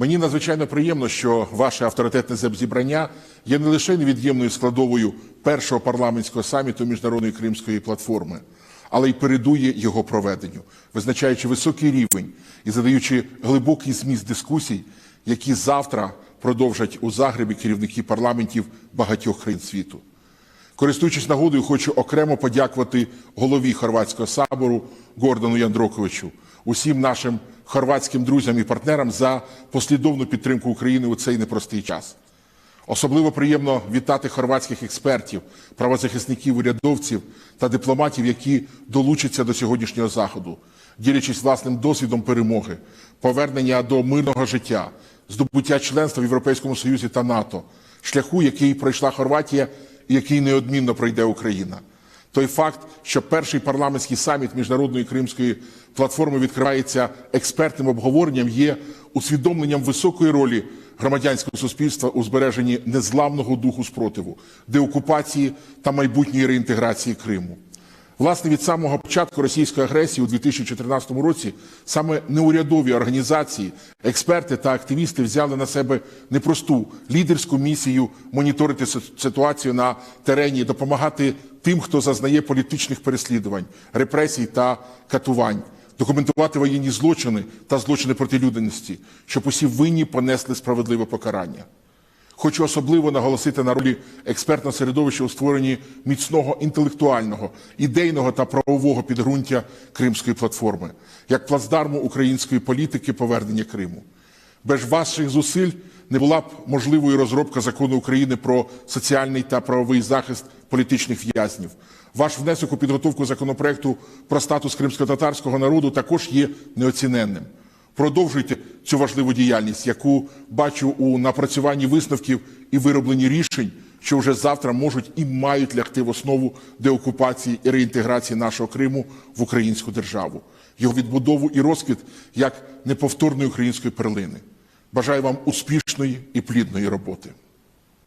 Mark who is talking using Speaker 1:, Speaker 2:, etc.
Speaker 1: Мені надзвичайно приємно, що ваше авторитетне зібрання є не лише невід'ємною складовою першого парламентського саміту міжнародної кримської платформи, але й передує його проведенню, визначаючи високий рівень і задаючи глибокий зміст дискусій, які завтра продовжать у Загребі керівники парламентів багатьох країн світу. Користуючись нагодою, хочу окремо подякувати голові хорватського сабору Гордону Яндроковичу, усім нашим хорватським друзям і партнерам за послідовну підтримку України у цей непростий час. Особливо приємно вітати хорватських експертів, правозахисників, урядовців та дипломатів, які долучаться до сьогоднішнього заходу, ділячись власним досвідом перемоги, повернення до мирного життя, здобуття членства в Європейському Союзі та НАТО, шляху, який пройшла Хорватія і який неодмінно пройде Україна. Той факт, що перший парламентський саміт міжнародної кримської платформи відкривається експертним обговоренням, є усвідомленням високої ролі громадянського суспільства у збереженні незламного духу спротиву, деокупації та майбутньої реінтеграції Криму. Власне, від самого початку російської агресії у 2014 році саме неурядові організації, експерти та активісти взяли на себе непросту лідерську місію моніторити ситуацію на терені, допомагати тим, хто зазнає політичних переслідувань, репресій та катувань, документувати воєнні злочини та злочини проти людяності, щоб усі винні понесли справедливе покарання. Хочу особливо наголосити на ролі експертного середовища у створенні міцного інтелектуального, ідейного та правового підґрунтя Кримської платформи, як плацдарму української політики повернення Криму. Без ваших зусиль не була б можливою розробка закону України про соціальний та правовий захист політичних в'язнів. Ваш внесок у підготовку законопроекту про статус кримсько-татарського народу також є неоціненним. Продовжуйте цю важливу діяльність, яку бачу у напрацюванні висновків і виробленні рішень, що вже завтра можуть і мають лягти в основу деокупації і реінтеграції нашого Криму в українську державу, його відбудову і розквіт як неповторної української перлини. Бажаю вам успішної і плідної роботи.